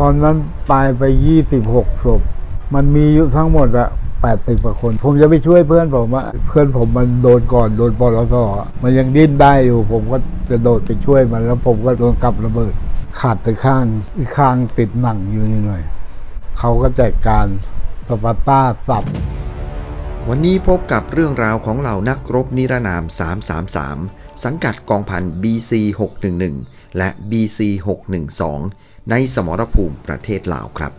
ตอนนั้นตายไปยี่สิบหกศพมันมีอยู่ทั้งหมดอะแปดสิบกว่าคน ผมจะไปช่วยเพื่อนผมอะเพื่อนผมมันโดนก่อนโดนปลสอมันยังดิ้นได้อยู่ ผมก็จะโดดไปช่วยมัน แล้วผมก็โดนกับระเบิด ขาดไปข้างอีกข้างติดหนังอยู่นิดหน่อย เขาก็จัดการสปาร์ต้าสับวันนี้พบกับเรื่องราวของเหล่านักรบนิรนาม 333 สังกัดกองพัน BC 611และ BC 612 ในสมรภูมิประเทศลาวครับ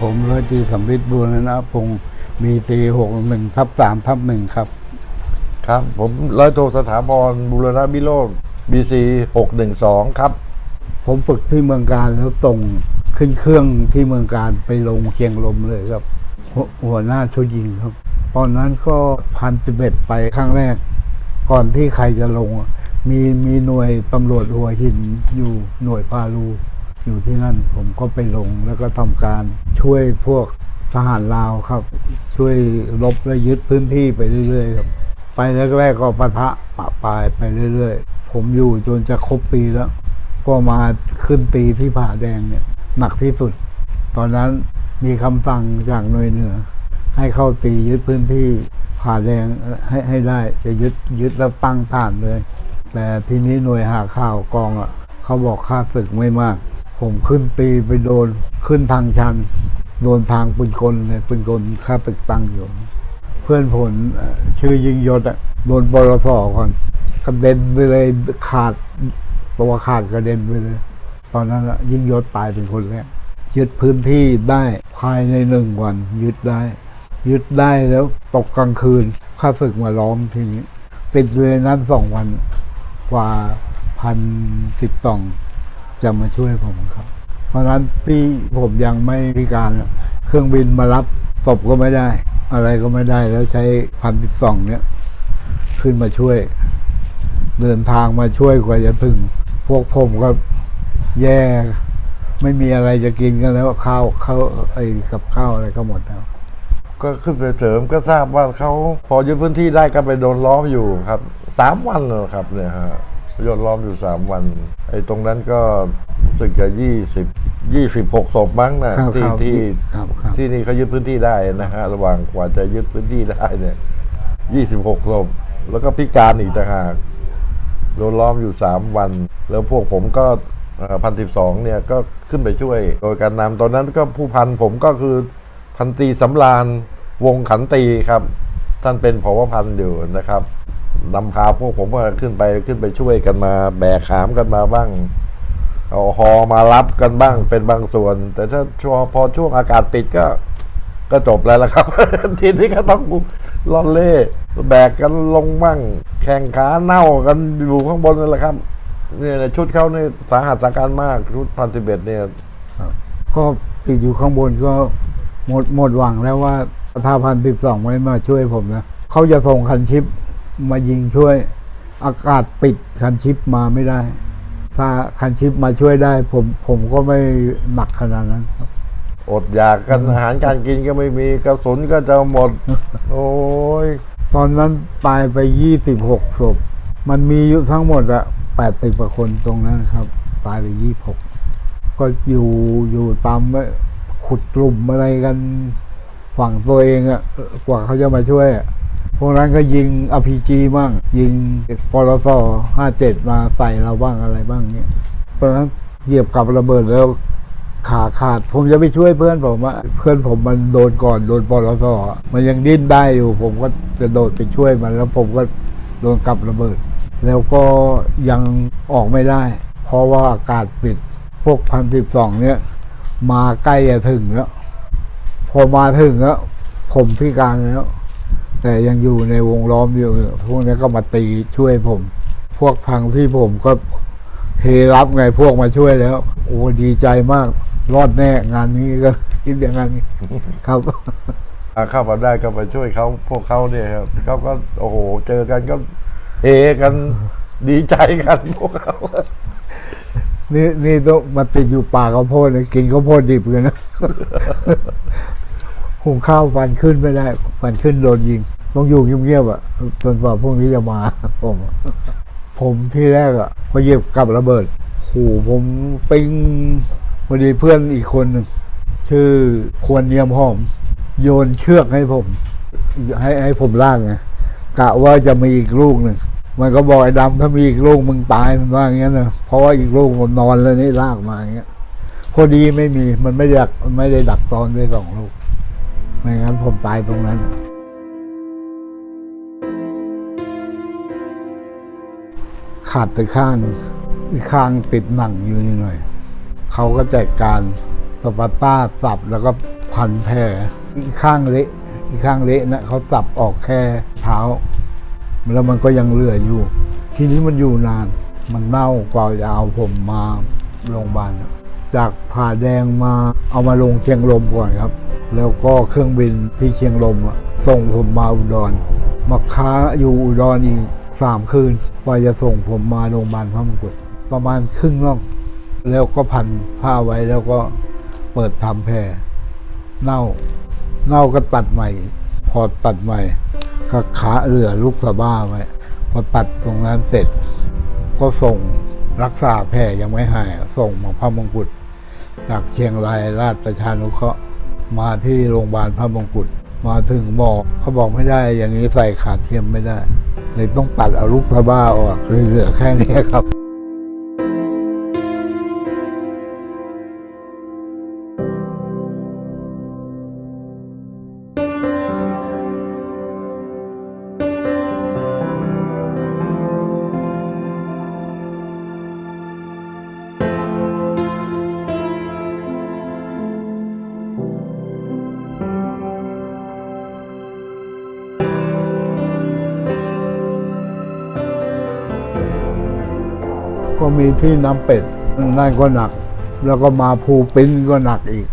ผมร้อยตรีสำริดบุรณพงศ์มีตีหกหนึ่งทับสามทับหนึ่งครับ ครับ ผมร้อยโทสถาพรบุรณบิโรธบีซีหกหนึ่งสองครับ ผมฝึกที่เมืองการแล้วส่งขึ้นเครื่องที่เมืองการไปลงเคียงลมเลยครับ หัวหัวหน้าชุดยิงครับ ตอนนั้นก็พันสิบเอ็ดไปครั้งแรก ก่อนที่ใครจะลง มีมีหน่วยตำรวจหัวหินอยู่หน่วยพาลูอยู่ที่นั่นผมก็ไปลงแล้วก็ทำการช่วยพวกทหารลาวครับ ช่วยรบและยึดพื้นที่ไปเรื่อยๆครับ ไปแรกๆก็ปะทะปะปายไปเรื่อยๆ ผมอยู่จนจะครบปีแล้ว ก็มาขึ้นปีที่ผาแดงเนี่ย หนักที่สุด ตอนนั้นมีคำสั่งจากหน่วยเหนือ ให้เข้าตียึดพื้นที่ผาแดงให้ให้ได้จะยึดยึดแล้วตั้งฐานเลย แต่ทีนี้หน่วยหาข่าวกองอะเขาบอกค่าศึกไม่มาก ผมขึ้นปีไปโดนขึ้นทางชัน โดนทางปืนกลเลยปืนกลค่าตึกตั้งอยู่ เพื่อนผลชื่อยิงยศอะโดนบลสอก่อนกระเด็นไปเลยขาดตัวขาดกระเด็นไปเลย ตอนนั้นอะยิงยศตายเป็นคนแรกยึดพื้นที่ได้ภายในหนึ่งวันยึดได้ ยึดได้แล้วตกกลางคืนข้าศึกมาล้อมทีนี้ ติดอยู่ในนั้นสองวันกว่าพันสิบสองจะมาช่วยผมครับ เพราะนั้นที่ผมยังไม่พิการ เครื่องบินมารับศพก็ไม่ได้ อะไรก็ไม่ได้แล้วใช้พันสิบสองเนี่ยขึ้นมาช่วย เดินทางมาช่วยกว่าจะถึง พวกผมก็แย่ไม่มีอะไรจะกินกันแล้วข้าวข้าวไอ้กับข้าวอะไรก็หมดแล้ว ก็ขึ้นไปเสริมก็ทราบว่าเขาพอยึดพื้นที่ได้ก็ไปโดนล้อมอยู่ครับสามวันเลยครับเนี่ยฮะโดนล้อมอยู่สามวันไอ้ตรงนั้นก็รู้สึกจะยี่สิบยี่สิบหกศพมั้งนะครับที่ครับที่ครับครับที่นี่เขายึดพื้นที่ได้นะฮะระหว่างกว่าจะยึดพื้นที่ได้เนี่ยยี่สิบหกศพแล้วก็พิการอีกต่างหากโดนล้อมอยู่สามวัน แล้วพวกผมก็พันสิบสองเนี่ยก็ขึ้นไปช่วย โดยการนำตอนนั้นก็ผู้พันผมก็คือ พันตีสำราญวงขันตีครับ ท่านเป็นผอพันอยู่นะครับนำพาพวกผมก็ขึ้นไปขึ้นไปช่วยกันมา แบกหามกันมาบ้างเอาฮอมารับกันบ้างเป็นบางส่วน แต่ถ้าช่วงพอช่วงอากาศปิดก็ก็จบแล้วละครับ ทีนี้ก็ต้องล่อนเล่แบกกันลงมั่ง แข่งขาเน่ากันอยู่ข้างบนนั่นแหละครับเนี่ยชุดเขาเนี่ยสาหัสสาการมากชุดพันสิบเอ็ดเนี่ยก็ติดอยู่ข้างบนก็ หมดหมดหวังแล้วว่าถ้าพันสิบสองไม่มาช่วยผมนะเขาจะส่งคันชิปมายิงช่วย อากาศปิดคันชิปมาไม่ได้ ถ้าคันชิปมาช่วยได้ ผมผมก็ไม่หนักขนาดนั้นครับอดอยากกันอาหารการกินก็ไม่มีกระสุนก็จะหมด โอ้ยตอนนั้นตายไปยี่สิบหกศพมันมีอยู่ทั้งหมดอะแปดสิบกว่าคนตรงนั้นครับ ตายไปยี่หกก็อยู่อยู่ตาม ขุดกลุ่มอะไรกันฝั่งตัวเองอะกว่าเขาจะมาช่วยอะพวกนั้นก็ยิงอ p ีบ้างยิงปลสห้าเจ็ดมาใส่เราบ้างอะไรบ้างเนี้ยตอนนั้นเหยียบกับระเบิดแล้วขาขาด ผมจะไปช่วยเพื่อนผมอะเพื่อนผมมันโดนก่อนโดนปลสอมันยังดิ้นได้อยู่ ผมก็จะโดดไปช่วยมันแล้วผมก็โดนกับระเบิด แล้วก็ยังออกไม่ได้ เพราะว่าอากาศปิดพวกพันสิบสองเนี่ย มาใกล้จะถึงแล้ว พอมาถึงแล้วผมพิการแล้ว แต่ยังอยู่ในวงล้อมอยู่พวกนี้ก็มาตีช่วยผม พวกพังที่ผมก็เฮรับไงพวกมาช่วยแล้ว โอ้ดีใจมาก รอดแน่งานนี้ก็คิดอย่างนั้นครับอ่าเข้ามาได้ก็ไปช่วยเขาพวกเขาเนี่ยครับเขาก็โอ้โหเจอกันก็เฮกันดีใจกันพวกเขา นี่นี่ต้องมาติดอยู่ป่าข้าวโพดเลยกินข้าวโพดดิบกันนะ หุงข้าวฟันขึ้นไม่ได้ฟันขึ้นโดนยิง ต้องอยู่เงียบๆอะจนกว่าพวกนี้จะมา ผม ผมที่แรกอะพอเหยียบกับระเบิดโหผมปิ้งพอดีเพื่อนอีกคนหนึ่งชื่อควรเนียมหอม โยนเชือกให้ผม ให้ให้ผมลากไงกะว่าจะมีอีกลูกหนึ่ง มันก็บอกไอ้ดำถ้ามีอีกลูกมึงตายมันว่าอย่างเงี้ยนะเพราะว่าอีกลูกมันนอนแล้วนี่ลากมาอย่างเงี้ยพอดีไม่มีมันไม่ดักมันไม่ได้ดักตอนด้วยสองลูกไม่งั้นผมตายตรงนั้น ขาดไปข้างอีกข้างติดหนังอยู่นิดหน่อย เขาก็จัดการสปาต้าสับแล้วก็พันแผลอีกข้างเละอีกข้างเละนะเขาสับออกแค่เท้า แล้วมันก็ยังเหลืออยู่ ทีนี้มันอยู่นาน มันเน่ากว่าจะเอาผมมาโรงพยาบาลจากผ่าแดงมาเอามาลงเชียงรมก่อนครับ แล้วก็เครื่องบินที่เชียงรมส่งผมมาอุดรมาค้าอยู่อุดรอีกสามคืนกว่าจะส่งผมมาโรงพยาบาลพระมงกุฎประมาณครึ่งน่อง แล้วก็พันผ้าไว้แล้วก็เปิดทำแผลเน่า เน่าก็ตัดใหม่ พอตัดใหม่ ก็ขาเหลือลูกสะบ้าไว้พอตัดตรงนั้นเสร็จ ก็ส่งรักษาแผลยังไม่หาย ส่งมาพระมงกุฎจากเชียงรายราชประชานุเคราะห์มาที่โรงพยาบาลพระมงกุฎมาถึงหมอเขาบอกไม่ได้อย่างนี้ใส่ขาเทียมไม่ได้ เลยต้องตัดเอาลูกสะบ้าออกเลยเหลือแค่นี้ครับ มีที่น้ำเป็ดนั่นก็หนัก แล้วก็มาภูปิ้นก็หนักอีก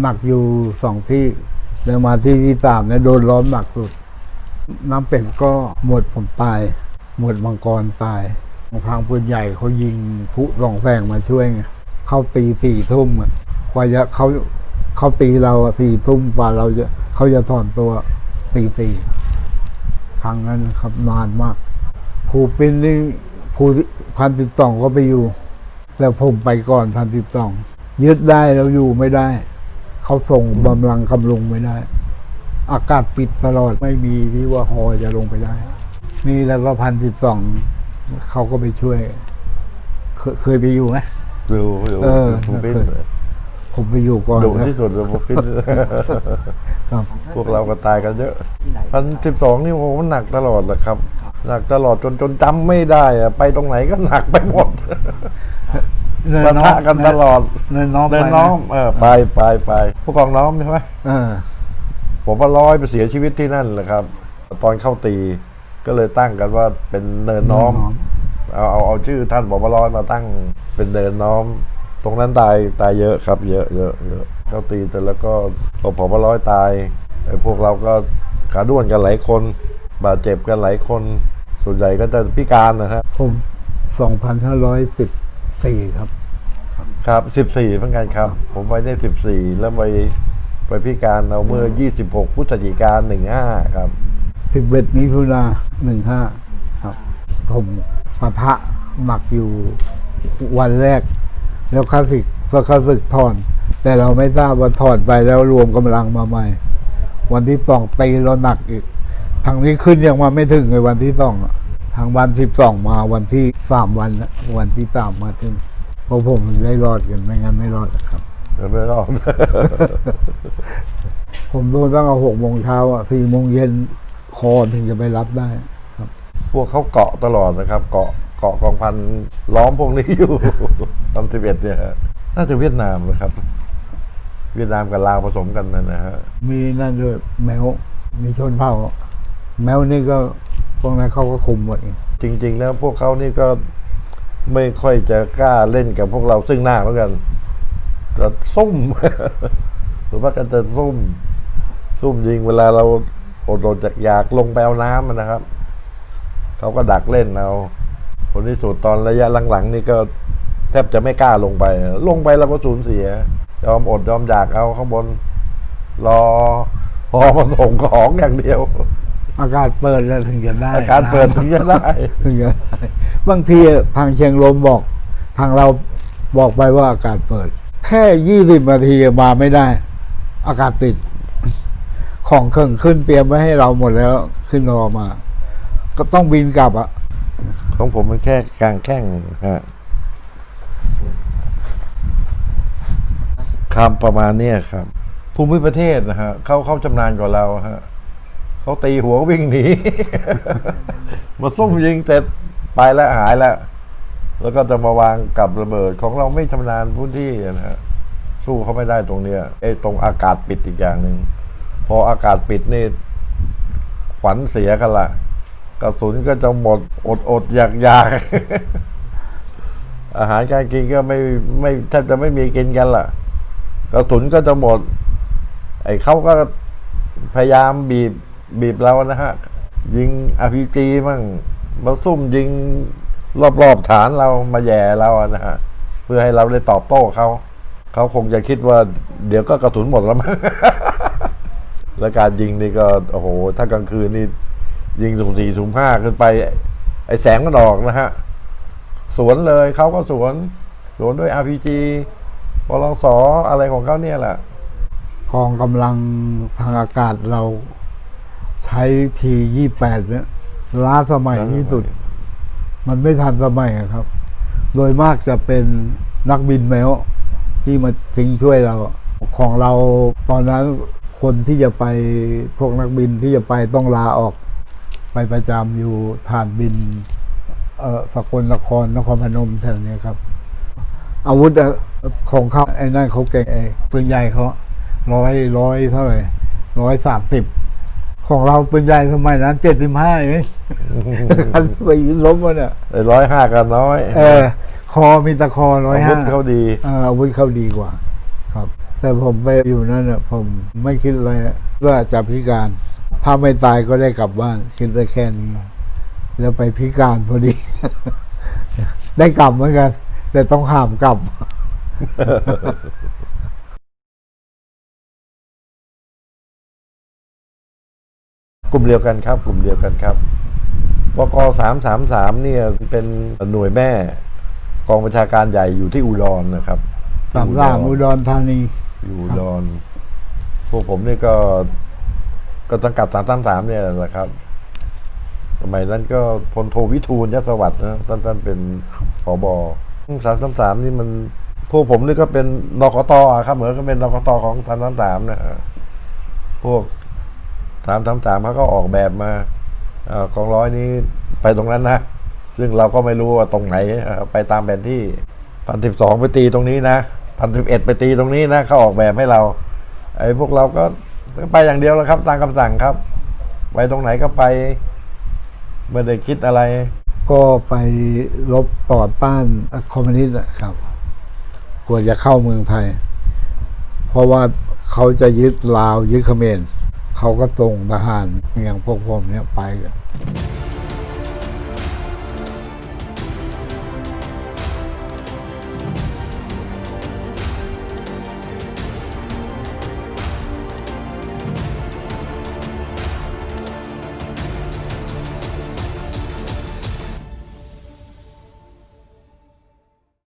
หนักอยู่สองที่แล้วมาที่ที่สามเนี่ยโดนล้อมหนักสุด น้ำเป็ดก็หมดผมตาย หมดมังกรตายทางปืนใหญ่เขายิงผู้สองแสงมาช่วยไงเข้าตีสี่ทุ่มอะกว่าจะเขาเขาตีเราสี่ทุ่มกว่าเราจะเขาจะถอนตัวตีสี่ครั้งนั้นครับนานมากภูปินนี่ ภูพันติดสองก็ไปอยู่ แล้วผมไปก่อนพันติดสองยึดได้แล้วอยู่ไม่ได้ เขาส่งบำรังกำลุงไม่ได้ อากาศปิดตลอดไม่มีที่ว่าฮอจะลงไปได้ นี่แล้วก็พันสิบสองเขาก็ไปช่วย เคยเคยไปอยู่ไหมดูดูเออผมเป็นผมไปอยู่ก่อนดุนะที่สุดเลยผมเป็นครับพวกเราก็ตายกันเยอะพันสิบสองนี่โอ้โหมันหนักตลอดแหละครับ หนักตลอดจนจนจำไม่ได้อะไปตรงไหนก็หนักไปหมดเนินปะน้อทะมกันตลอดเนินน้อมเดินไปะน้อมเออไปไปไปผู้กองน้อมใช่ไหมเออ ผมว่าร้อยไปเสียชีวิตที่นั่นแหละครับ ตอนเข้าตีก็เลยตั้งกันว่าเป็นเนินน้อมเอาเอาเอาชื่อท่านบอกว่าร้อยมาตั้งเป็นเนินน้อม ตรงนั้นตายตายเยอะครับ เยอะเยอะเยอะเข้าตีแต่แล้วก็พอผบร้อยตายไอ้พวกเราก็ขาด้วนกันหลายคน บาดเจ็บกันหลายคน ส่วนใหญ่ก็จะพิการนะครับ ผมสองพันห้าร้อยสิบสี่ครับ ครับสิบสี่เหมือนกันครับ ผมไปได้สิบสี่แล้วไปไปพิการเอาเมื่อยี่สิบหกพฤศจิกาหนึ่งห้าครับสิบเอ็ดมิถุนาหนึ่งห้าครับ ผมปะทะหนักอยู่วันแรก แล้วข้าศึกก็ข้าศึกถอน แต่เราไม่ทราบว่าถอนไปแล้วรวมกำลังมาใหม่ วันที่สองตีเราหนักอีก ทางนี้ขึ้นยังมาไม่ถึงเลยวันที่สองอะทางวันที่สองมาวันที่สามวันนะวันที่สามมาถึงเพราะผมถึงได้รอดกันไม่งั้นไม่รอดหรอกครับเดี๋ยวไม่รอดผมโดนตั้งแต่หกโมงเช้าอะสี่โมงเย็นคอถึงจะไปรับได้พวกเขาเกาะตลอดนะครับ เกาะเกาะกองพันล้อมพวกนี้อยู่ตอนสิบเอ็ดเนี่ยฮะน่าจะเวียดนามนะครับเวียดนามกับลาวผสมกันนั่นนะฮะ มีนั่นด้วยแมวมีชนเผ่า แมวนี่ก็พวกนั้นเขาก็คุมหมดเองจริง ๆ แล้วพวกเขานี่ก็ไม่ค่อยจะกล้าเล่นกับพวกเราซึ่งหน้าเหมือนกันจะซุ่มหรือว่ากันจะซุ่ม ซุ่มยิงเวลาเราอดรนจากอยากลงไปเอาน้ำนะครับเขาก็ดักเล่นเอาผลที่สุดตอนระยะหลังๆ นี่ก็แทบจะไม่กล้าลงไป ลงไปเราก็สูญเสียยอมอดยอมอยากเอาข้างบน รอพอมาส่งของอย่างเดียว อากาศเปิดแล้วถึงจะได้อาการเปิดถึงจะได้ ถึงจะได้บางทีทางเชียงรมบอก ทางเราบอกไปว่าอากาศเปิด แค่ยี่สิบนาทีมาไม่ได้ อากาศติด ของเครื่องขึ้นเตรียมไว้ให้เราหมดแล้วขึ้นรอมา ก็ต้องบินกลับอะของผมมันแค่กลางแข้งฮะคำประมาณเนี้ยครับ ภูมิประเทศนะฮะเขาเขาชำนาญกว่าเราฮะ เขาตีหัววิ่งหนี มาซุ่มยิงเสร็จไปแล้วหายแล้ว แล้วก็จะมาวางกับระเบิดของเราไม่ชำนาญพื้นที่นะฮะสู้เขาไม่ได้ตรงเนี้ยไอ้ตรงอากาศปิดอีกอย่างหนึ่งพออากาศปิดนี่ขวัญเสียกันละกระสุนก็จะหมดอดอดอยากอยากอาหารการกินก็ไม่ไม่แทบจะไม่มีกินกันล่ะ กระสุนก็จะหมด ไอ้เขาก็พยายามบีบ บีบเรานะฮะ ยิงอ p จีมั่งมาซุ่มยิงรอบๆฐานเรามาแย่เรานะฮะ เพื่อให้เราได้ตอบโต้เขา เขาคงจะคิดว่า เดี๋ยวก็กระสุนหมดแล้วมั้งแล้วการยิงนี่ก็โอ้โห ถ้ากลางคืนนี่ ยิงสุ่มสี่สุ่มห้าขึ้นไป ไอ้แสงมันอกนะฮะ สวนเลยเขาก็สวน สวนด้วย RPG ปลสอะไรของเขาเนี่ยแหละกองกำลังทางอากาศเรา ใช้ทียี่แปดเนี่ยล้าสมัยที่สุด มันไม่ทันสมัยอะครับ โดยมากจะเป็นนักบินแมวที่มาทิ้งช่วยเรา ของเราตอนนั้นคนที่จะไปพวกนักบินที่จะไปต้องลาออก ไปประจำอยู่ฐานบิน เอ่อสกลนครนครพนมแถวเนี้ยครับ อาวุธอะของเขาไอ้นั่นเขาเก่งไอ้ปืนใหญ่เขาร้อยร้อยเท่าไหร่ร้อยสามสิบ ของเราปืนใหญ่สมัยนั้นเจ็ดสิบห้าเองคันไปล้มมาเนี่ยไอ้ร้อยห้ากันน้อย เออ คอมีตะคอร้อยอาวุห้าธเขาดีเอออาวุธเขาดีกว่า ครับ แต่ผมไปอยู่นั่นน่ะผมไม่คิดเลยว่าจะพิการ ถ้าไม่ตายก็ได้กลับบ้าน คิดได้แค่นี้ แล้วไปพิการพอดี ได้กลับเหมือนกัน แต่ต้องห้ามกลับ กลุ่มเดียวกันครับ กลุ่มเดียวกันครับปกสามสามสามเนี่ยเป็นหน่วยแม่กองบัญชาการใหญ่อยู่ที่อุดรนะครับสามสามอุดรธานี อยู่อุดรพวกผมนี่ก็ก็สังกัดสามสามสามเนี่ยแหละครับสมัยนั้นก็พลโทวิทูลยศวัตรนะท่านท่านเป็นผบสามสามสามนี่มันพวกผมนี่ก็เป็นนกตอะครับ เหมือนก็เป็นนกตของสามสามสามนะฮะพวก สามสามสามเขาก็ออกแบบมาออกองร้อยนี้ไปตรงนั้นนะ ซึ่งเราก็ไม่รู้ว่าตรงไหน ไปตามแผนที่พันสิบสองไปตีตรงนี้นะพันสิบเอ็ดไปตีตรงนี้นะเขาออกแบบให้เราไอ้พวกเราก็ไปอย่างเดียวแล้วครับ ตามคำสั่งครับ ไปตรงไหนก็ไปไม่ได้คิดอะไร ก็ไปรบต่อต้านคอมมิวนิสต์ครับกลัวจะเข้าเมืองไทย เพราะว่าเขาจะยึดลาวยึดเขมร เขาก็ส่งทหารอย่างพวกผมเนี่ยไปกัน